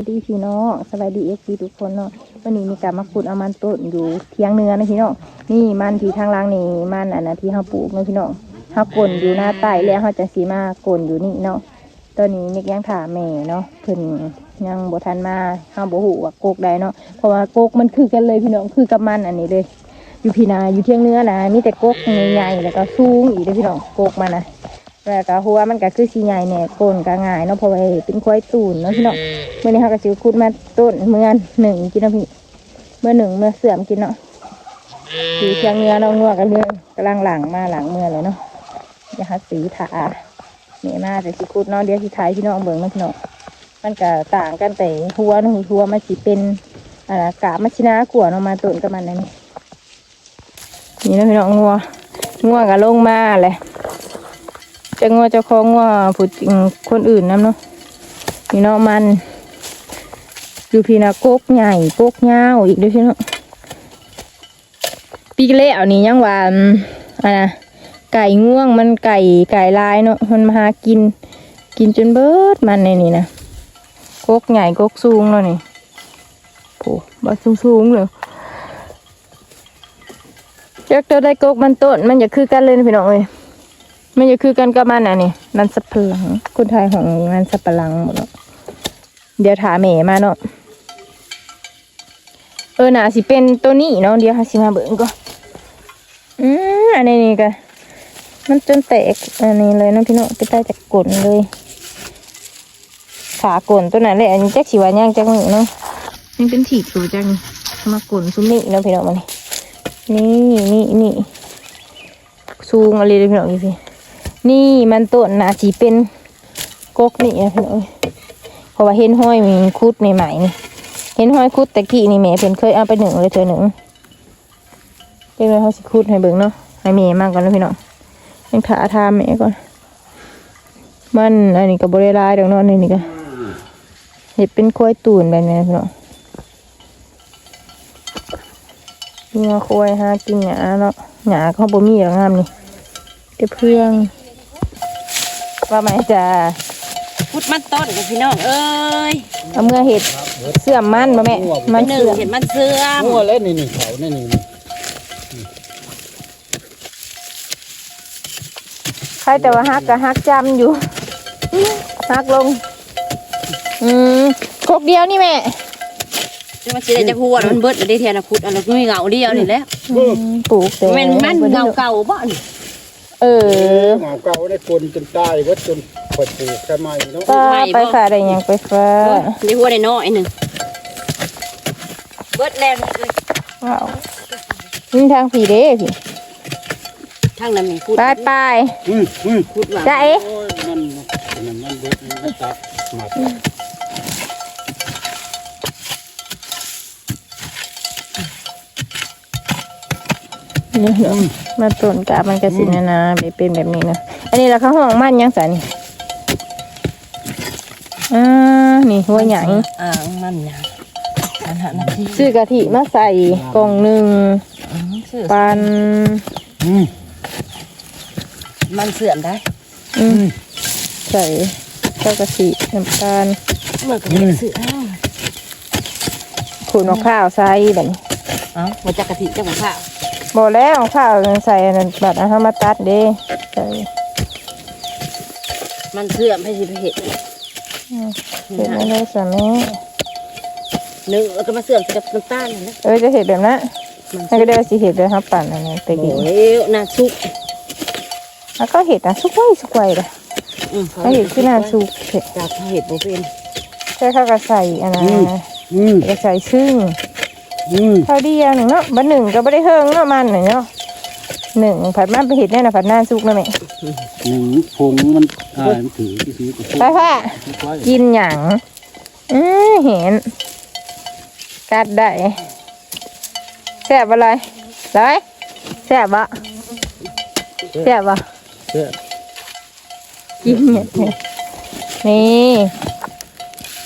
สวัสดีพี่น้องสวัสดีเอฟซีทุกคนเนาะวันนี้มีการมาขุดเอามันต้นอยู่เทียงเนื้อนะพี่น้องนี่มันที่ทางล่างนี่มันอันนะที่เฮาปลูกนะพี่น้องเฮากลนอยู่หน้าใต้แล้วเฮาจะสีมากลนอยู่นี่เนาะตอนนี้นิกยังถามแม่เนาะเพิ่นยังบทันมาเฮาบ่ฮู้ว่าโกกใดเนาะเพราะว่าโกกมันคือกันเลยพี่น้องคือกับมันอันนี้เลย อยู่พี่นาอยู่เทียงเนื้อนะมีแต่โกกใหญ่ๆแล้วก็สูงอีกเด้อพี่น้องโกกมันนะ แล้วก็หัวมันก็คือสีใหญ่แหน่โกนก็ง่ายเนาะเพราะว่าเป็นควายตูนเนาะพี่น้องเมื่อนี้เขาก็สิวคุดมาต้นเมื่อหนึ่งกินเนาะพี่เมื่อหนึ่งเมื่อเสื่อมกินเนาะสีเชียงเนื้อเนาะงัวกันเมื่อกำลังหลังมาหลังเมื่อเลยเนาะอย่าหาสีถาเนี่ยมาแต่สิคุดเนาะเดี๋ยวสิถ่ายพี่น้องเบิ่งเนาะพี่น้องมันก็ต่างกันแต่หัวเนาะหัวมันสิเป็นอ่ากาบมัชินากลัวเนาะมาต้นกับมันนั่นนี่นี่เนาะพี่น้องงัวงัวก็ลงมาเลย จะงัวจะคล้องงัวผู้จริงคนอื่นนํเนาะพี่น้องมันอยู่พี่นะโกกใหญ่โกกยาวอีกด้วยพี่น้องปีเล่เอานี่ยังว่านอะนะไก่ง่วงมันไก่ไก่ลายเนาะมันมาหากิน กินจนเบิดมันในนี่นะโกกใหญ่โกกสูงเนาะนี่โอ้บัสูงสูงเลยจักเจอได้โกกมันต้นมันอย่าคือกันเลยนะพี่น้องเอ้ย มันอย่คือกันกับมันอะนี่มันสับพลังคนไทยของงานสับปะหลังหมดเนาะเดี๋ยวถามแม่มาเนาะเออหนาสิเป็นตัวนี้เนาะเดี๋ยวหาสิมาเบิ่งก่อนอืมอันนี้นี่ก็มันจนแตกอันนี้เลยเนาะพี่น้องไปใต้จากกลนเลยขากลนตัวนั้นเลยอันนี้จักสิว่าย่างจักมือเนาะนี่เป็นถีบตัวจังมากลนซุ้มนี่เนาะพี่น้องมานี่นี่นี่นี่สูงอะไรเลยพี่น้องอยู่พี่ นี่มันต้นน่าสิเป็นกกนี่นะพี่น้องเพราะว่าเห็นห้อยมีคุดใหม่ๆนี่เห็นห้อยคุดตะกี้นี่แม่เพิ่นเคยเอาไปหนึ่งเลยเธอหนึ่งเป็นไงเขาสิคุดให้เบิ่งเนาะให้แม่มากก่อนนะพี่น้องยังขาทามแม่ก่อนมันอันนี้ก็บริลายดอกเนาะอันนี่ก็เห็ดเป็นควายตูนแบบนี้นะพี่น้องเนื้อควายหากินหยาเนาะหยาเขาบ่มีหรอกงามนี่แต่เพื่อง ว่าไหมจ้าพุดมันต้นกับพี่น้องเอ้ยเอาเมื่อเห็ดเสื่อมมันบ่แม่ มันหนึ่งเสื่อมเห็นมันเสื่อมงัวเล่นนี่นี่เขานี่นี่นี่ใครแต่ว่าฮักก็ฮักจำอยู่ฮักลง อืมครบเดียวนี่แม่จะมาสิได้จะหัวมันเบิดได้เทียนะพุดอันนั้นมีเงาเดียวนี่แหละอืมปลูกแต่แมันมันเงาเก่าบ่นี่ เอเออหมาเก่าได้คนจนตายวัดจนปวดปลูกทำไมเนาะป้าไปค่ะได้หยังไปฟ้าได้หัวได้น้อยหนึ่งเบิดแล้วเลยว้าวนี่ทางผีเด้พี่ทั้งนั้นมีพุดไปไปอืมอืมพุดหลังจ้าเอ๊ะโอ้ยมันมันมันเบิดมันตัดหมัด นี่เนาะมาต้นกาบมันกระสินนะนะแบบเป็นแบบนี้นะอันนี้ละเขาห้องมันยังสันนี่อ่านี่หัวหยังอ่ามันนะอันนั้นนะที่ซื้อกะทิมาใส่กล่องหนึ่งซื้อปันอืมมันเสื่อมได้อืมใส่เจ้ากะทิน้ำตาลเมื่อกี้เสื่อมขูดมะข้าวใส่แบบนี้เอ้ามาจากกะทิเจ้าของข้าว บอกแล้วมะข้าวใส่อันนั้นแบบอาหารมาตัดเด้ใส่มันเสื่อมให้สิไปเห็ดเห็ดไม่ได้สามีหนึ่งแล้วก็มาเสื่อมกับน้ำตาลนะเออจะเห็ดแบบนั้นมันให้ก็ได้สิเห็ดเลยครับปั่นอันนี้ไปกินโอ้ยน่าสุกแล้วก็เห็ดนะสุกไว้สุกไว้เลยอืมไม่เห็ดที่น่าสุกเห็ดจากเห็ดโบเป็นใช่ข้าวก็ใส่อันนั้นอืมก็ใส่ซึ่ง อืมข้าวเดียวหนึ่งเนาะบันหนึ่งก็ไม่ได้เฮิงเนาะมันหนึ่งเนาะหนึ่งผัดมันไปเห็ดแน่นะผัดหน้าสุกนะแม่หนึ่งพงมันอ่ามันถือที่ซื้อกับพวกไปพ่อไว้กินหยังอือเห็นกัดได้แซ่บอะไรเลยแซ่บบ่แซ่บบ่เด้อกินเนี่ยนี่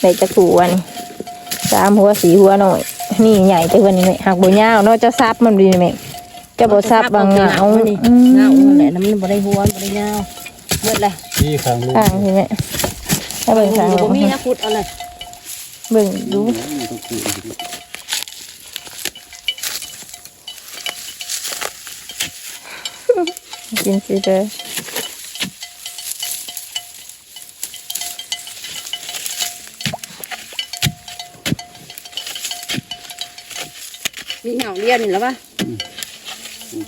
ได้จะถูวันสามหัวสีหัวหน่อย นี่ใหญ่แต่วันนี้แม่หักบ่ยาวเนาะจะซับมันดีไหมจะบ่ซับบางเหงานี่อืมเงาแหละน้ำมันบ่ได้หัวบ่ได้ยาวเบิดเลยที่ข้างลูกข้างใช่ไหมถ้าเบิ่งข้างบ่มีนะพุดเอาเลยเบิ่งดูต้องปลูกกินสิเด้อ มีเหงาเดียวนี่แล้วปะ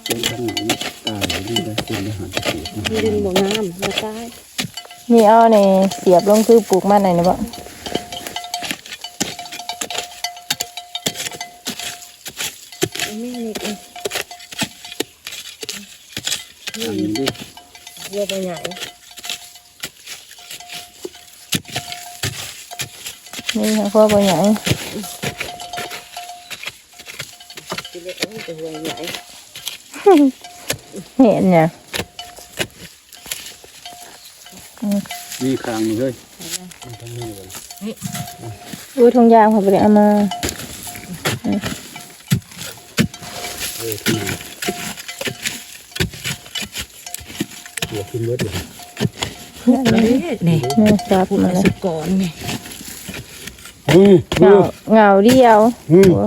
เป็นข้างหลังตายนี่ได้เป็นอาหารเกษตรมีดินบ่งามบ่ตายนี่เอาในเสียบลงคือปลูกมันไหนนะบ่มีนี่เองอันนี้ดิเยอะไปใหญ่นี่ค่ะพ่อบ่ใหญ่ สิเล็กเอ้ยจะหัวใหญ่เห็นเนี่ยมีคางนี่เฮ้ยทั้งนี้เลยอุ้ยทงยางเขาไปเลยเอามาเออที่นี่หัวขึ้นเบิดเลยนี่นี่ซับพูดมามาเลยสุดก่อนนี่เฮ้ยเหงาเหงาเดียวเฮ้ยหัว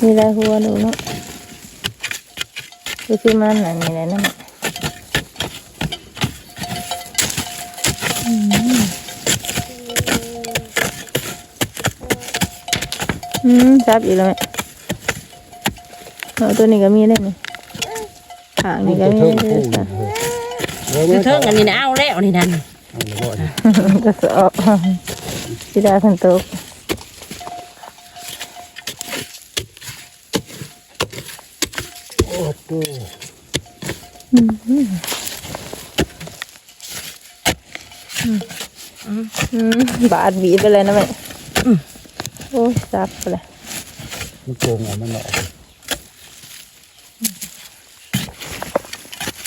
มีอะไรหัวดูเนาะ ก็คือมันอันนี้แหละนั่นน่ะอืมอืมซับอีกแล้วแม่เอาตัวนี้ก็มีได้ไหมขางนี่ก็มีเทิงได้ปูด้วยนี่จ้ะเฮ้ยคือเทิงอันนี้นะเอาแล้วนี่นั่นเอาละบ่อยก็สอบสิดาคันโตก โอ้โหอืมอืมอืมบาดบีบไปเลยนะแม่โอ้ยซับไปเลยมันโกงเอะมันหลอก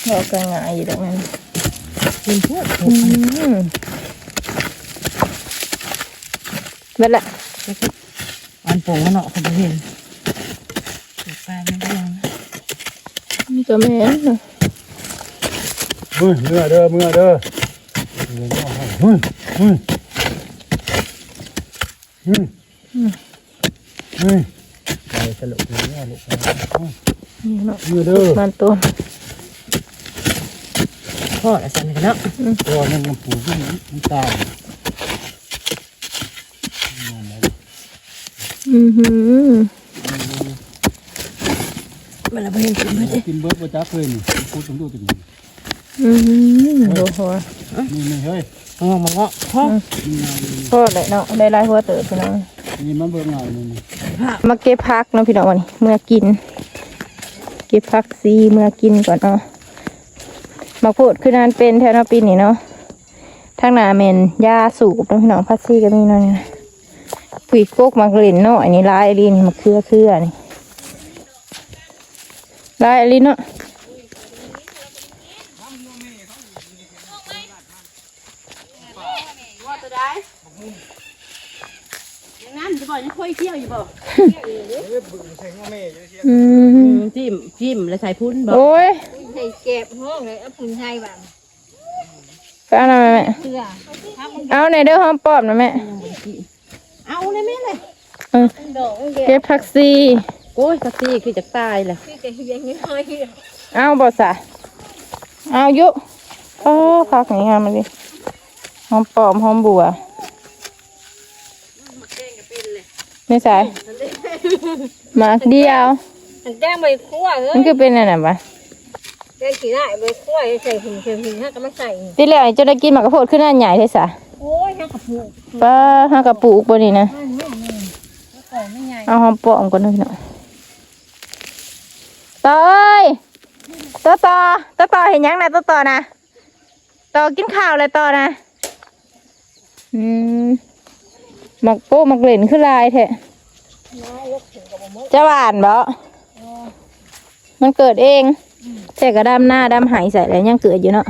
เราก็ง่ายอยู่ตรงนั้นเป็นพวกอืมเบ็ดละอันโป่งมันเนาะเขาบ่เห็นไปไม่ได้นะนี่ ก็แม่นนะเฮ้ยเมื่อเด้อเมื่อเด้อเมื่อเด้อเฮ้ยเฮ้ยเฮ้ยเฮ้ยไปสลบเลยเนี่ยลูกนี่เนาะเมื่อเด้อมันต้นพ่อละสั่นกันเนาะตัวนั้นมันปูขึ้นมันตายอือหือ มันละบ่เห็นกินเบิดเด้กินเบิร์ดประจักเลยนี่พูดถึงดูตัวนี้อือหือโอ้โหนี่นี่เฮ้ยงอกมาเงาะพ่อนี่โทษเลยเนาะได้หลายหัวเติบพี่น้องนี่มันเบิ่งเงานี่นี่มาเก็บพักเนาะพี่น้องวันนี้เมื่อกิน เก็บพักซีเมื่อกินก่อนเนาะมาพูดคือนานเป็นแถวเนาะปีนี้เนาะทางหนาเมนยาสูบเนาะพี่น้องพักซีก็มีเนาะนี่นะปุ๋ยโกกมักเล่นเนาะอันนี้ลายอลีนี่มาเครือเครือนี่ ลายอลีเนาะว่าจะได้ยังงั้นจะบอกยังค่อยเที่ยวอยู่บ่อืมจิ้มจิ้มแล้วใส่พุ้นบ่โอ้ยใส่เก็บห้องเลยเอาปุ่นไทยแบบไปเอาหน่อยแม่เสื้อเอาในอยเด้อหอมปอบนะแม่เอาเลยแม่เลยเออดอกเก็บเก็บพักซีโอ้ยสักทีคือจะตายแหละคือจะเฮียงน้อยเอาบ่สะเอาอยุโอ้พักนี่งามมาดิหอมปอมหอมบัวไม่ใส่หมากเดียวมันแจ้งใบคั่วเฮ้มันยคือเป็นอะไรปะแจ้งกี่ได้ใบคั่วใส่หินใส่หินถ้าก็ไม่ใส่ที่แรกจะได้กินหมากกระโพดขึ้นหน้าใหญ่เลยสะโอ้ยถ้ากระปุกป้าห้ากระปุกบนนี่นะมันไม่มีก่อนไม่ใหญ่เอาหอมปอมก่อนหน่อยหน่อย ต่อเอ้ยต่อต่อต่อต่อเห็นยังนะต่อต่อนะต่อกินข้าวเลยต่อนะอืมหมักโป้หมักเหล่นขึ้นลายแท้จะหวานบ่มันเกิดเองแต่กระดำหน้าดำหายใส่แล้วยังเกิดอยู่เนาะ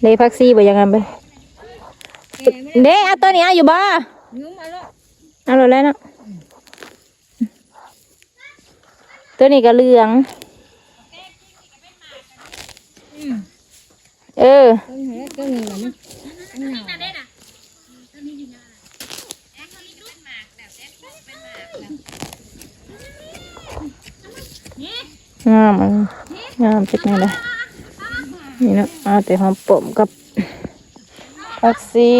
เลยพักซี่บ่ยังไงไปเด้เอาตัวนี้เอาอยู่บ่ยุ่งมาแล้วเอาเลยแล้วเนาะ ตัวนี้ก็เหลือง เออต้นไหนต้นหนึ่งมันงามอันงามจักแนี่เลยนี่เนาะเอาแต่หอมปมกับผักซี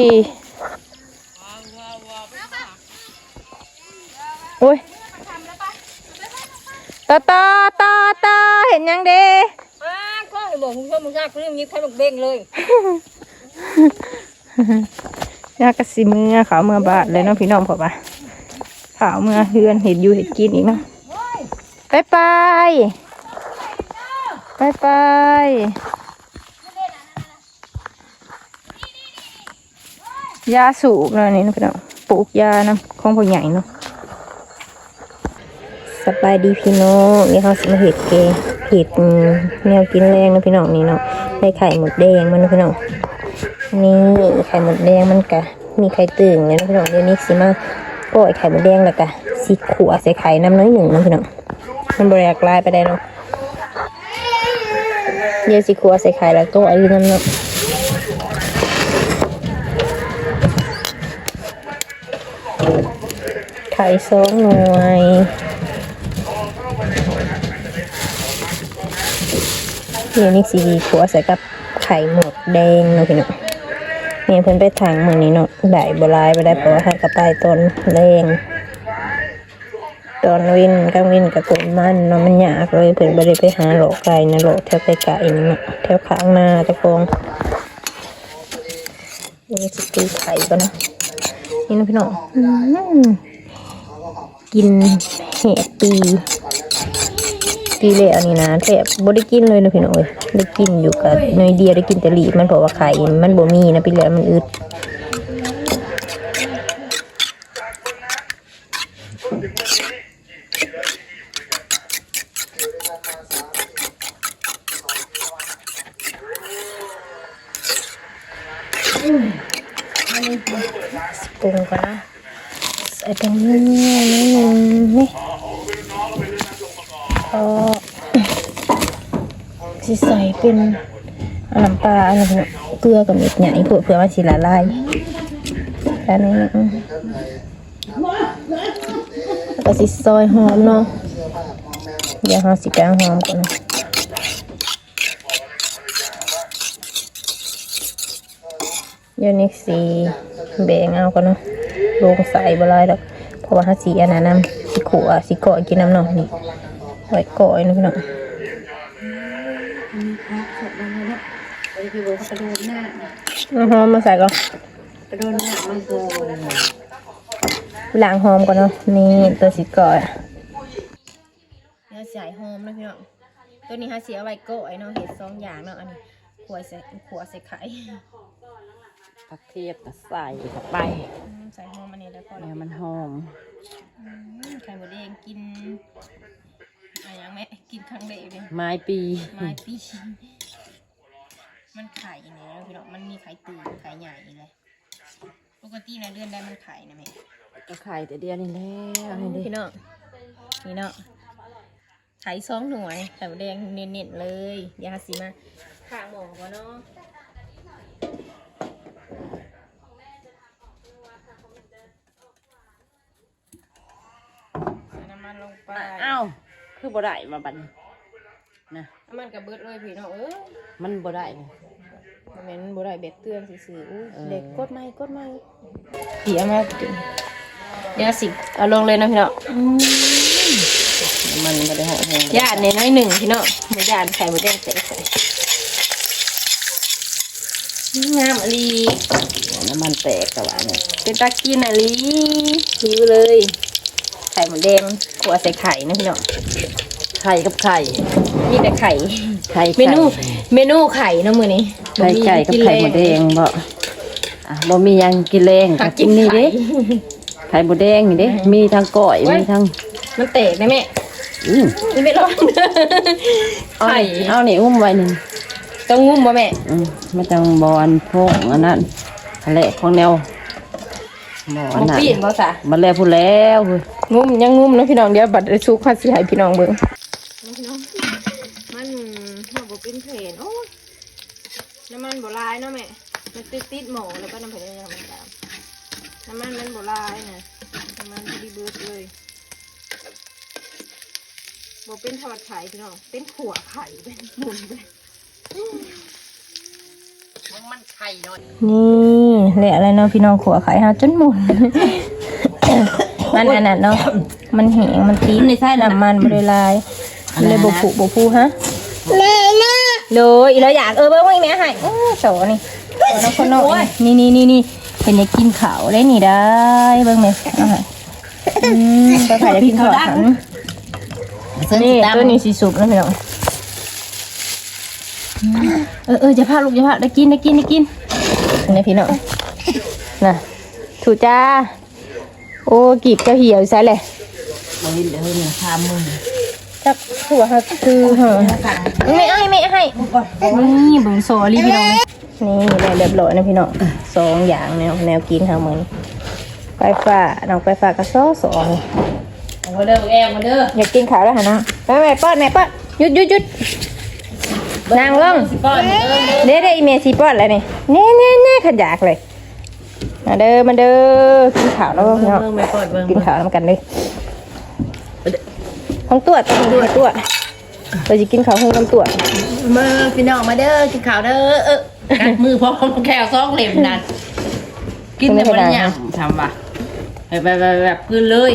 โอ้ย ตาตาตาตาเห็นยังเด้อ้าก็บอกมึงชอบมึงชอบเรื่องนี้ใครบอกเบ่งเลยยากระสิมือขาวเมื่อบาทเลยเนาะพี่น้องพอปะขาวเมื่อเฮือนเห็ดอยู่เห็ดกินอีกเนาะไปไปไปไปยาสูบเนาะนี่เนาะพี่น้องปลูกยานะของพ่อใหญ่เนาะ สบายดีพี่น้องนี่เขาสมาเห็ดเกเห็ดแนวกินแรงนะพี่น้องนี่เนาะได้ไข่หมดแดงมันนะพี่น้องนี่ไข่หมดแดงมันกะมีไข่ตึงเนี่ยนะพี่น้องเดี๋ยวนี้สิมาปล่อยไข่หมดแดงแล้วกะสิขัวใส่ไข่น้ำน้อยหนึ่งนะพี่น้องมันบริยากลายไปได้เนาะเดี๋ยวสิขัวใส่ไข่แล้วก็ไอ้น้ำเนาะไข่สองหน่วย เดี๋ยวนี้สิขัวใส่กับไข่หมดแดงเนาะพี่น้องเนี่ยเพิ่นไปทางเมืองนี้เนาะได้บ่ลายบ่ได้เพราะว่าให้กระไปต้นแรงตอนวินกลางวินกับต้นมันเนาะมันยากเลยเพิ่นบ่ได้ไปหาโลกไก่นะโลกแถวไกลๆนี่เนาะแถวข้างหน้าตะกองนี่สิตีไข่ก่อนนะนี่นะพี่น้องอืมกินเห็ดปี ปีแล้วนี่นะแทบบ่ได้กินเลยนะพี่น้องเอ้ยได้กินอยู่กับน้อยเดียวได้กินแต่หลีบมันเพราะว่าไข่มันบ่มีนะปีแล้วมันอึดปรุงก่อนนะใส่ตรงนี้ สิใส่เป็นน้ำปลาอะไรเนี่ยเกลือกับเม็ดใหญ่เพื่อเพื่อมันสิละลายอันนี้แล้วก็สิซอยหอมเนาะเดี๋ยวเราสิแกงหอมก่อนเดี๋ยวนี้สีแบ่งเอาก่อนเนาะลงใส่บลายดอกเพราะว่าถ้าสีอันนั้นสีขัวสีก่อยกินน้ำเนาะนี่ไว้ก่อยนะพี่น้อง ไปคือบอกกระโดดหน้าเอาหอมมาใส่ก่อนกระโดดหน้ามันโกนล้างหอมก่อนเนาะนี่ตัวสีก่อยเนื้อใส่หอมนะพี่น้องตัวนี้ฮะเสียไว้ก่อยเนาะเห็ดสองอย่างเนาะอันนี้ขัวใส่ขัวใส่ไข่ผักเทียบก็ใส่เข้าไปอืมใส่หอมอันนี้แล้วก็เนี่ยมันหอมอืมไข่หมดแดงกินอะไรอย่างแม่กินครั้งเดียวเลยไม้ปีไม้ปี มันไข่เนี่ยพี่น้องมันมีไข่ตื่นไข่ใหญ่เลยปกติในเดือนได้มันไข่นะแม่ก็ไข่แต่เดียวนี่แหละให้ดิพี่น้องนี่เนาะไข่สองหน่วยไข่หมดแดงเน้นๆเลยเดี๋ยวหาสีมาข้างหมอก่อนเนาะใส่น้ำมันลงไปอ้าวคือบ่ได้มาบัดนี้ นะน้ำมันกับเบิดเลยพี่น้องเออมันบ่ได้เลยมันเป็นบ่ได้เบ็ดเตือนซื่อๆอู้เออเด็กกดไม้กดไม้เสียมากจริงเดี๋ยวสิเอาลงเลยนะพี่น้องมันบ่ได้หอมแห้งย่านในน้อยหนึ่งพี่น้องไม่ย่านไข่หมดแดงใส่ใส่งามอลีน้ำมันแตกแต่ว่าเนี่ยเป็นตากินอลีหิวเลย ไข่หมดแดงขัวใส่ไข่นะพี่น้อง ไข่กับไข่ มีแต่ไข่ ไข่เมนู เมนูไข่เนาะมื้อนี้ไข่ไก่กับไข่หมดแดงบ่อะบ่มีหยังกินแรงหาก็กิกินนนี่ไข่เด้ไข่หมดแดงนี่เด้มีทั้งก้อยเว้ยมีทั้งมันแตกนะแม่อืมนี่ไม่ร้อนเอาไข่นี่เอานี่อุ้มไว้นี่ต้องงุ้มบ่แม่อืมมันจังบอนพวกอันนั้นทะเลของแนวบ่อันบ่นั้นปีนบ่ซะมันแล้วพูดแล้วเว้ยงุ้มยังงุ้มนะพี่น้องเดี๋ยวบัดได้สุกคัดสิให้พี่น้องเบิ่ง น้องมันหัวบเป็นเผลนโอ้น้ำมันโบราณเนาะแม่ มันติดติดหมูแล้วก็น้ำเพลนธรรมดาน้ำมันมันโบราณนะน้ำมันดีเบิร์ดเลยบเป็นทอดไข่พี่น้อง เป็นขัวไข่เป็นหมุนเป็นมันไข่นอนนี่แหละอะไรเนาะพี่น้องขัวไข่ฮะจนหมุนมันอันนั้นเนาะ มันแหงมันตีในใส่น้ำมันบริลาย เลยบผูบผูฮะเลยอีเราอยากเออเบิ้งไว้แม่ให้โอ้โสนี่โสน้องคนน้อยนี่นี่นี่นี่เป็นอยากกินข้าวได้นี่ได้เบิ้งไหมเอาให้อืมไปไข่ได้กินข้าวหันนี่ตัวนี้สีสุกนะพี่น้องเออเออจะพาลูกจะพาได้กินได้กินได้กินนี่พี่น้องน่ะถูจ้าโอ้กีบก็เหี่ยวใส่เลยมันเดี๋ยวเนี่ยทำมือ จักถั่วเขาคือเหรอไม่ให้ไม่ให้นี่เบิ่งโซลี่พี่น้องนี่ได้เรียบร้อยนะพี่น้องสองอย่างแนวแนวกินค่ะเหมือนไปฟ้าน้องไปฟ้าก็ซ้อสองมาเด้อแอมมาเด้ออยากกินข้าวแล้วหะนะไปแม่ป้อนแม่ป้อนหยุดหยุดหยุดนางลงก้อนเด้อเด้เด้อีเมซีป้อนอะไรนี่เน่เน่เน่ขยากเลยมาเด้อมาเด้อกินข้าวแล้วพี่น้องเบิ่งไม่ก้อนเบิ่งกินข้าวน้ำกันเลย ห้องตัวต้องดูตัวเราจะกินข้าวห้องน้ำตัวมือพี่น้องมาเด้อกินข้าวเด้อเออกัดมือพร้อมแค่ซองเล็มนั่นกินแต่มันหยำทำว่ะแบบแบบแบบคืนเลย